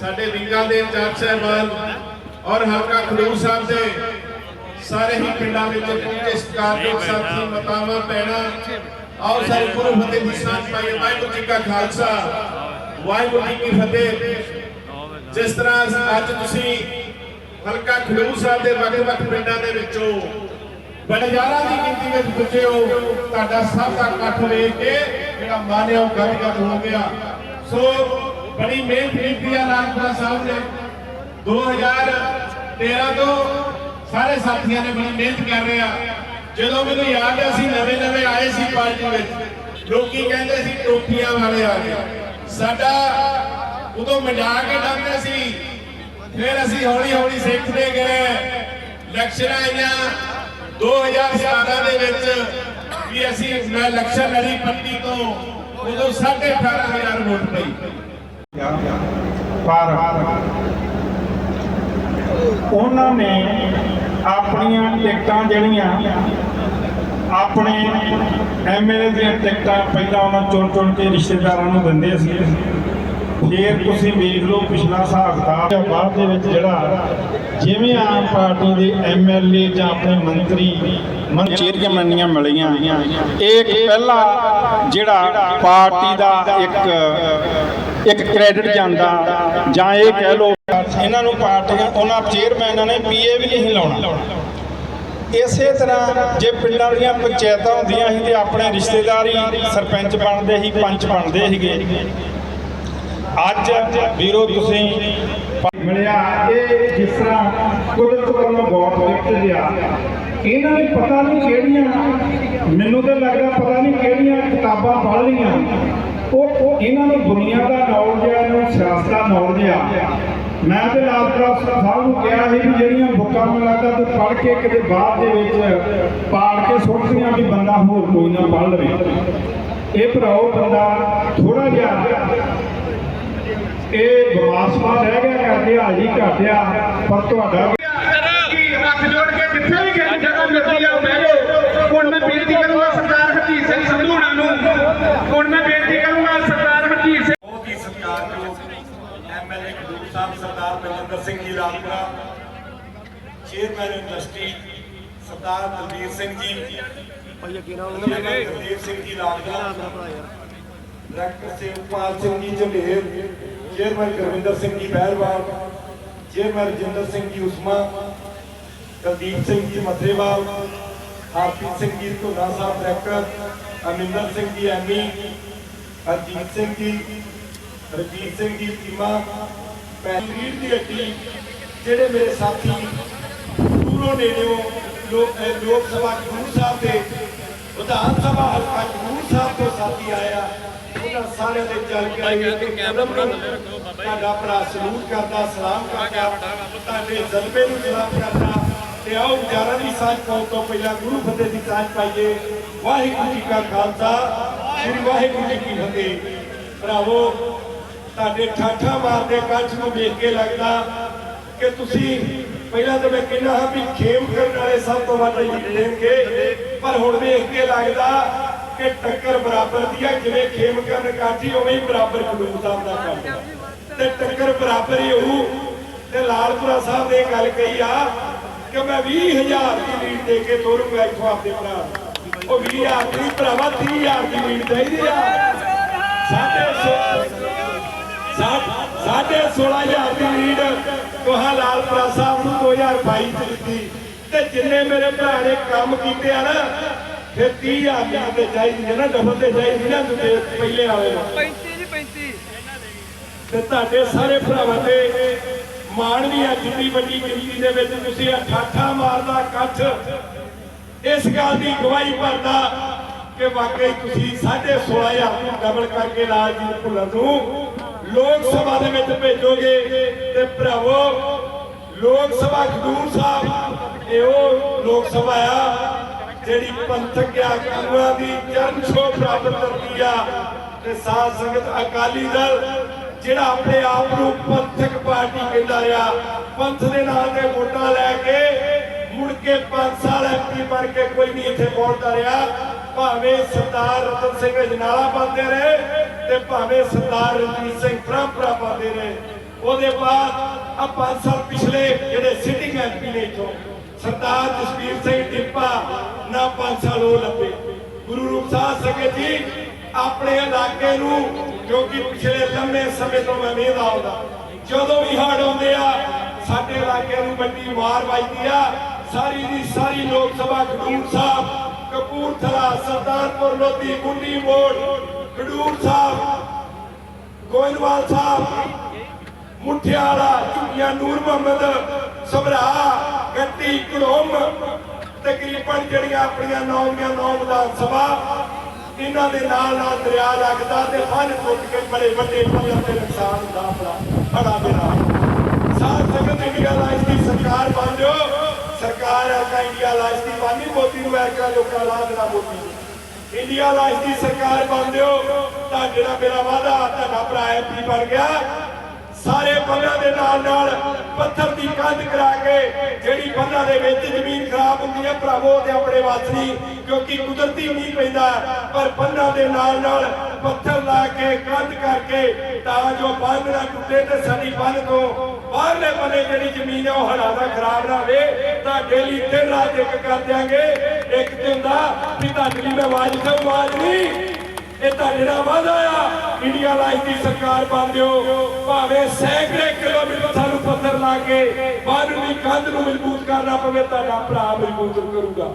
ਸਾਡੇ ਵਿੰਗਾਂ ਦੇ ਇੰਚਾਰਜ ਸਾਹਿਬਾਨ ਔਰ ਹਲਕਾ ਖਡੂਰ ਸਾਹਿਬ ਦੇ ਸਾਰੇ ਹੀ ਪਿੰਡਾਂ ਵਿੱਚ ਪਹੁੰਚੇ ਸਤਿਕਾਰਯੋਗ ਸਾਥੀ, ਮਤਾਵਾਂ ਪੈਣਾ ਆਓ ਸਾਰੇ ਗੁਰੂ ਫਤਿਹ ਦੀ ਸਾਂਝ ਪਾਈਏ। ਵਾਹਿਗੁਰੂ ਜੀ ਕਾ ਖਾਲਸਾ, ਵਾਹਿਗੁਰੂ ਜੀ ਕੀ ਫਤਿਹ। ਜਿਸ ਤਰ੍ਹਾਂ ਅੱਜ ਤੁਸੀਂ ਹਲਕਾ ਖਡੂਰ ਸਾਹਿਬ ਦੇ ਵੱਖ-ਵੱਖ ਪਿੰਡਾਂ ਦੇ ਵਿੱਚੋਂ ਬੜੇ ਦੀ ਗਿਣਤੀ ਵਿੱਚ ਪੁੱਜੇ ਹੋ, ਤੁਹਾਡਾ ਸਭ ਦਾ ਇਕੱਠ ਵੇਖ ਕੇ ਜਿਹੜਾ ਮਨ ਹੈ ਉਹ ਗਦਗਦ ਹੋ ਗਿਆ। ਸੋ ਬੜੀ ਮਿਹਨਤ ਕੀਤੀ ਆ ਲਾਲਪੁਰਾ ਸਾਹਿਬ ਨੇ। 2013 ਤੋਂ ਸਾਰੇ ਸਾਥੀਆਂ ਨੇ ਬੜੀ ਮਿਹਨਤ ਕਰ ਰਹੇ ਆ। ਜਦੋਂ ਮੈਨੂੰ ਯਾਦ ਹੈ ਅਸੀਂ ਨਵੇਂ ਨਵੇਂ ਆਏ ਸੀ ਪਾਰਟੀ ਵਿੱਚ। ਲੋਕੀ ਕਹਿੰਦੇ ਸੀ ਟੋਪੀਆਂ ਵਾਲੇ ਆ ਗਏ। ਸਾਡਾ ਉਦੋਂ ਮਜ਼ਾਕ ਕੇ ਡਾਂਦੇ ਸੀ। ਫਿਰ ਅਸੀਂ ਹੌਲੀ ਹੌਲੀ ਸਿੱਖਦੇ ਗਏ। ਇਲੈਕਸ਼ਨਾਂ ਆਈਆਂ। 2017 ਦੇ ਵਿੱਚ ਵੀ ਅਸੀਂ ਮੈਂ ਇਲੈਕਸ਼ਨ ਲੜੀ ਪੱਟੀ ਤੋਂ, ਉਦੋਂ 18500 ਵੋਟ ਪਈ। ਪਰ ਉਹਨਾਂ ਨੇ ਆਪਣੀਆਂ ਟਿਕਟਾਂ ਜਿਹੜੀਆਂ, ਆਪਣੇ ਐਮਐਲਏ ਦੀਆਂ ਟਿਕਟਾਂ ਪਹਿਲਾਂ ਉਹਨਾਂ ਚੁਣ ਚੁਣ ਕੇ ਰਿਸ਼ਤੇਦਾਰਾਂ ਨੂੰ ਦਿੰਦੇ ਸੀ। ਫਿਰ ਤੁਸੀਂ ਵੇਖ ਲਓ ਪਿਛਲਾ ਹਿਸਾਬ ਕਿਤਾਬ ਬਾਅਦ ਦੇ ਵਿੱਚ ਜਿਹੜਾ ਜਿਵੇਂ ਆਮ ਪਾਰਟੀ ਦੇ ਐਮਐਲਏ ਜਾਂ ਆਪਣੇ ਮੰਤਰੀ ਮੰਚੇਰੀਆਂ ਮੰਨੀਆਂ ਮਿਲੀਆਂ, ਇਹ ਇੱਕ ਪਹਿਲਾ ਜਿਹੜਾ ਪਾਰਟੀ ਦਾ ਇੱਕ ਇੱਕ ਕ੍ਰੈਡਿਟ ਜਾਂਦਾ ਜਾਂ ਇਹ ਕਹਿ ਲਓ ਇਹਨਾਂ ਨੂੰ ਪਾਰਟੀਆਂ ਉਹਨਾਂ ਚੇਅਰਮੈਨਾਂ ਨੇ ਪੀਏ ਵੀ ਨਹੀਂ ਲਾਉਣਾ। ਇਸੇ ਤਰ੍ਹਾਂ ਜੇ ਪਿੰਡਾਂ ਦੀਆਂ ਪੰਚਾਇਤਾਂ ਹੁੰਦੀਆਂ ਸੀ ਤੇ ਆਪਣੇ ਰਿਸ਼ਤੇਦਾਰ ਹੀ ਸਰਪੰਚ ਬਣਦੇ ਸੀ ਪੰਚ ਬਣਦੇ ਸੀਗੇ। ਅੱਜ ਵੀਰੋ ਤੁਸੀਂ ਮਿਲਿਆ ਇਹ ਜਿਸ ਤਰ੍ਹਾਂ ਕੁਦਰਤ ਵੱਲੋਂ ਬਹੁਤ ਵਿਕਟ ਗਿਆ ਇਹਨਾਂ ਨੇ ਪਤਾ ਨਹੀਂ ਕਿਹੜੀਆਂ ਮੈਨੂੰ ਤਾਂ ਲੱਗਦਾ ਪਤਾ ਨਹੀਂ ਕਿਹੜੀਆਂ ਕਿਤਾਬਾਂ ਪੜ੍ਹ ਲਈਆਂ ਉਹ ਇਹਨਾਂ ਨੂੰ ਦੁਨੀਆ ਦਾ ਨੌਲੇਜ ਆ ਇਹਨਾਂ ਨੂੰ ਸਿਆਸਤ ਦਾ ਨੌਲੇਜ ਆ। ਮੈਂ ਤੇ ਲਾਲਪੁਰਾ ਸਾਹਿਬ ਨੂੰ ਕਿਹਾ ਸੀ ਵੀ ਜਿਹੜੀਆਂ ਬੁੱਕਾਂ ਮੈਨੂੰ ਲੱਗਦਾ ਤੂੰ ਕੇ ਕਿਤੇ ਬਾਅਦ ਦੇ ਵਿੱਚ ਪਾੜ ਕੇ ਸੁੱਟਦੀਆਂ ਵੀ ਬੰਦਾ ਹੋਰ ਕੋਈ ਨਾ ਪੜ੍ਹ ਲਵੇ। ਇਹ ਭਰਾਓ ਬੰਦਾ ਥੋੜਾ ਜਿਹਾ ਇਹ ਬਵਾਸਵਾ ਰਹਿ ਗਿਆ ਕਰਦੇ ਹਾਜੀ ਘਟਿਆ ਪਰ ਤੁਹਾਡਾ ਕਿ ਹੱਥ ਜੋੜ ਕੇ ਜਿੱਥੇ ਵੀ ਗਏ ਜਗ੍ਹਾ ਮਿਲਦੀ ਆ ਬਹਿ ਜਾਓ ਹੁਣ ਮੈਂ ਬੇਨਤੀ ਕਰੂੰਗਾ ਸਰਦਾਰ ਹਰਜੀਤ ਸਿੰਘ ਸੰਧੂ ਹੋਣਾ ਨੂੰ ਹੁਣ ਮੈਂ ਬੇਨਤੀ ਕਰੂੰਗਾ ਸਰਦਾਰ ਹਰਜੀਤ ਸਿੰਘ ਬਹੁਤ ਹੀ ਸਤਿਕਾਰਯੋਗ MLA Khadoor Sahib Sardar Baljinder Singh ji Rajpura chairman industry Sardar Dalveer Singh ji Gurdev Singh ਜੀ ਲਾਗਦਾ doctor ਸੇਵਪਾਲ Singh ji ਝੰਡੇਰ chairman Gurvinder Singh ji ਬਹਿਰਵਾਲ chairman Rajinder Singh ji Usma Kuldeep Singh ji ਮੱਧੇਵਾਲ Harpreet Singh ji Dhona Sahib director Aminder Singh ji Ammy Harjeet Singh ji ਰਜੀਤ Singh ji ਟੀਮਾ ਪੈਰੀਰ ਦੀ ਹੱਟੀ ਜਿਹੜੇ ਮੇਰੇ ਸਾਥੀ ਦੂਰੋਂ ਨੇੜਿਓਂ ਲੋਕ ਸਭਾ ਗੁਰੂ ਸਾਹਿਬ ਦੇ ਵਿਧਾਨ ਸਭਾ ਹਲਕਾ ਗੁਰੂ ਸਾਹਿਬ ਤੋਂ ਸਾਥੀ ਆਇਆ ਉਹਨਾਂ ਸਾਰਿਆਂ ਦੇ ਚੱਲ ਕੇ ਤੁਹਾਡਾ ਭਰਾ ਸਲੂਟ ਕਰਦਾ ਸਲਾਮ ਕਰਦਾ। ਤੁਹਾਡੇ ਜ਼ਲਮੇ ਨੂੰ ਸਲਾਮ ਕਰਦਾ। ਤੇ ਆਓ ਵਿਚਾਰਾਂ ਦੀ ਸਾਂਝ ਪਾਉਣ ਤੋਂ ਪਹਿਲਾਂ ਗੁਰੂ ਫਤਿਹ ਦੀ ਸਾਂਝ ਪਾਈਏ। ਵਾਹਿਗੁਰੂ ਜੀ ਕਾ ਖਾਲਸਾ ਸ੍ਰੀ ਵਾਹਿਗੁਰੂ ਜੀ ਕੀ ਫਤਿਹ। ਭਰਾਵੋ ਤੁਹਾਡੇ ਠਾਠਾ ਮਾਰਦੇ ਕੱਚ ਨੂੰ ਵੇਖ ਕੇ ਲੱਗਦਾ ਕਿ ਤੁਸੀਂ ਪਹਿਲਾਂ ਤਾਂ ਮੈਂ ਕਹਿੰਦਾ ਹਾਂ ਵੀ ਖੇਮ ਕਰਨ ਵਾਲੇ ਸਭ ਤੋਂ ਵੱਧ ਜਿੱਤਣਗੇ ਪਰ ਹੁਣ ਵੇਖ ਕੇ ਲੱਗਦਾ ਕਿ ਟੱਕਰ ਬਰਾਬਰ ਦੀ ਹੈ ਜਿਵੇਂ ਖੇਮ ਕਰਨ ਕਾਠੀ ਉਵੇਂ ਹੀ ਬਰਾਬਰ ਖਡੂਰ ਸਾਹਿਬ ਦਾ ਕੰਮ ਤੇ ਟੱਕਰ ਬਰਾਬਰ ਹੀ ਹੋਊ। ਤੇ ਲਾਲਪੁਰਾ ਸਾਹਿਬ ਨੇ ਗੱਲ ਕਹੀ ਆ ਕਿ ਮੈਂ 20000 ਦੀ ਲੀਡ ਦੇ ਕੇ ਤੋਰੂੰਗਾ ਇੱਥੋਂ ਆਪਦੇ ਭਰਾ ਨੂੰ। ਉਹ 20000 ਦੀ ਭਰਾਵਾ 30000 ਦੀ ਲੀਡ ਚਾਹੀਦੀ ਆ। ਸਾਡੇ ਸਾਢੇ 16000 ਦੀ ਲੀਡ ਤੁਹਾਂ ਲਾਲਪੁਰਾ ਸਾਹਿਬ ਨੂੰ 2022 ਚ ਦਿੱਤੀ। ਤੇ ਜਿੰਨੇ ਮੇਰੇ ਭਰਾ ਨੇ ਕੰਮ ਕੀਤੇ ਆ ਨਾ ਫਿਰ 30000 ਦੀ ਤੇ ਚਾਹੀਦੀ ਹੈ ਨਾ ਡਬਲ ਤੇ ਚਾਹੀਦੀ ਨਾ ਦੂਜੇ ਪਹਿਲੇ ਵਾਲੇ ਨੂੰ। 35 ਜੀ 35 ਤੇ ਤੁਹਾਡੇ ਸਾਰੇ ਭਰਾਵਾਂ ਤੇ ਮਾਣ ਵੀ ਹੈ ਜਿੰਨੀ ਵੱਡੀ ਗਿਣਤੀ ਦੇ ਵਿੱਚ ਤੁਸੀਂ ਠਾਠਾ ਮਾਰਦਾ ਕੱਠ ਇਸ ਗੱਲ ਦੀ ਗਵਾਹੀ ਭਰਦਾ ਕਿ ਵਾਕਈ ਤੁਸੀਂ 16500 ਨੂੰ ਡਬਲ ਕਰਕੇ ਲਾਲਜੀਤ ਭੁੱਲਰ ਨੂੰ ਲੋਕ ਸਭਾ ਦੇ ਵਿੱਚ ਭੇਜੋਗੇ ਤੇ ਭਰਾਵੋ, ਲੋਕ ਸਭਾ ਖਡੂਰ ਸਾਹਿਬ, ਇਹ ਉਹ ਲੋਕ ਸਭਾ ਆ ਜਿਹੜੀ ਪੰਥਕ ਆਗੂਆਂ ਦੀ ਚਰਨ ਛੋਹ ਪ੍ਰਾਪਤ ਕਰਦੀ ਆ। ਤੇ ਸਾਧ ਸੰਗਤ ਅਕਾਲੀ ਦਲ, ਜਿਹੜਾ ਆਪਣੇ ਆਪ ਨੂੰ ਪੰਥਕ ਪਾਰਟੀ ਕਹਿੰਦਾ ਆ, ਪੰਥ ਦੇ ਨਾਂ ਤੇ ਵੋਟਾਂ ਲੈ ਕੇ ਮੁੜ ਕੇ 5 ਸਾਲ ਐਮਪੀ ਬਣ ਕੇ ਕੋਈ ਨਹੀਂ ਇੱਥੇ ਪਹੁੰਚਦਾ ਰਿਹਾ। ਭਾਵੇਂ ਸਰਦਾਰ ਰਤਨ ਸਿੰਘ ਜਨਾਲਾ ਪਾਉਂਦੇ ਰਹੇ ਤੇ ਭਾਵੇਂ ਸਰਦਾਰ ਰਣਜੀਤ ਸਿੰਘ ਪਰੰਪਰਾ ਪਾਉਂਦੇ ਰਹੇ ਉਹਦੇ ਬਾਅਦ ਆ 5 ਸਾਲ ਪਿਛਲੇ ਜਿਹੜੇ ਸਿਟਿੰਗ ਐਮਪੀ ਨੇ ਇਥੋਂ, ਸਰਦਾਰ ਜਸਵੀਰ ਸਿੰਘ ਟਿੱਪਾ, ਨਾ 5 ਸਾਲ ਉਹ ਲੱਭੇ ਗੁਰੂ ਰੂਪ ਸਾਹਿਬ ਸੰਗਤ ਜੀ, ਆਪਣੇ ਇਲਾਕੇ ਨੂੰ, ਕਿਉਂਕਿ ਪਿਛਲੇ ਲੰਮੇ ਸਮੇਂ ਤੋਂ ਮੈਂ ਵੇਖਦਾ ਆਉਂਦਾ ਜਦੋਂ ਵੀ ਹੜ ਆਉਂਦੇ ਆ, ਸਾਡੇ ਇਲਾਕੇ ਨੂੰ ਵੱਡੀ ਮਾਰ ਵੱਜਦੀ ਆ। ਸਾਰੀ ਦੀ ਸਾਰੀ ਲੋਕ ਸਭਾ, ਖਡੂਰ ਸਾਹਿਬ, ਕਪੂਰਥਲਾ, ਸਰਦਾਰਪੁਰ, ਲੋਧੀ, ਗੁੰਡੀ ਮੋੜ, ਖਡੂਰ ਸਾਹਿਬ ਗੋਇੰਦਵਾਲ ਸਾਹਿਬ, ਮੁਠਿਆਲਾ ਝੁੱਗੀਆਂ ਨੂਰ ਮੁਹੰਮਦ, ਸਭਰਾ, ਗੱਟੀ ਕੜੋਮ ਤਕਰੀਬਨ ਜਿਹੜੀਆਂ ਆਪਣੀਆਂ ਨੌਂ ਦੀਆਂ ਵਿਧਾਨ ਸਭਾ, ਇਹਨਾਂ ਦੇ ਨਾਲ ਨਾਲ ਦਰਿਆ ਲੱਗਦਾ ਤੇ ਫਨ ਟੁੱਟ ਕੇ ਬੜੇ ਵੱਡੇ ਪੱਧਰ ਤੇ ਨੁਕਸਾਨ ਹੁੰਦਾ ਆਪਣਾ ਹੜਾ ਦੇ ਸੰਗਤ ਇੰਡੀਆ ਲਾਈਫ ਦੀ ਸਰਕਾਰ ਬਣ ਜਾਓ। ਸਰਕਾਰ ਐਲਕਾ ਇੰਡੀਆ ਲਾਈਫ ਦੀ ਬਾਨੀ ਮੋਦੀ ਨੂੰ ਐਲਕਾ ਲੋਕਾਂ ਲਾ ਮੋਦੀ ਇੰਡੀਆ ਲਾਈਫ ਦੀ ਸਰਕਾਰ ਬਣ ਦਿਓ। ਤਾਂ ਜਿਹੜਾ ਮੇਰਾ ਵਾਦਾ ਤੁਹਾਡਾ ਭਰਾ ਐਮਪੀ ਬਣ ਗਿਆ। ਸਾਰੇ ਬੰਨਾਂ ਦੇ ਨਾਲ ਨਾਲ ਪੱਥਰ ਦੀ ਕੰਧ ਕਰਾ ਕੇ ਜਿਹੜੀ ਬੰਨਾਂ ਦੇ ਵਿੱਚ ਜ਼ਮੀਨ ਖਰਾਬ ਹੁੰਦੀ ਹੈ ਭਰਾਵੋ ਤੇ ਆਪਣੇ ਵਾਸੀ ਕਿਉਂਕਿ ਕੁਦਰਤੀ ਮੀਂਹ ਪੈਂਦਾ, ਪਰ ਬੰਨਾਂ ਦੇ ਨਾਲ ਨਾਲ ਪੱਥਰ ਲਾ ਕੇ ਕੰਧ ਕਰਕੇ ਤਾਂ ਜੋ ਬੰਨ ਨਾ ਟੁੱਟੇ ਤੇ ਸਾਡੀ ਬੰਨ ਤੋਂ ਬਾਹਰਲੇ ਬੰਨੇ ਜਿਹੜੀ ਜ਼ਮੀਨ ਹੈ ਉਹ ਹੜਾ ਖਰਾਬ ਨਾ ਹੋਵੇ, ਤਾਂ ਡੇਲੀ ਦਿਨ ਰਾਤ ਇੱਕ ਕਰ ਦਿਆਂਗੇ। ਇੱਕ ਦਿਨ ਦਾ ਵੀ ਤੁਹਾਡੀ ਲਈ ਮੈਂ ਆਵਾਜ਼ ਤੇ ਆਵਾਜ਼ ਨਹੀਂ। ਇਹ ਤੁਹਾਡੇ ਨਾਲ ਵਾਅਦਾ ਆ। ਇੰਡੀਆ ਲਾਈਫ ਦੀ ਸਰਕਾਰ ਬਣ ਦਿਓ। ਭਾਵੇਂ ਸੈਂਕੜੇ ਕਿਲੋਮੀਟਰ ਸਾਨੂੰ ਪੱਥਰ ਲਾ ਕੇ ਬੰਨ ਦੀ ਕੰਧ ਨੂੰ ਮਜ਼ਬੂਤ ਕਰਨਾ ਪਵੇ, ਤੁਹਾਡਾ ਭਰਾ ਮਜ਼ਬੂਤ ਕਰੂਗਾ।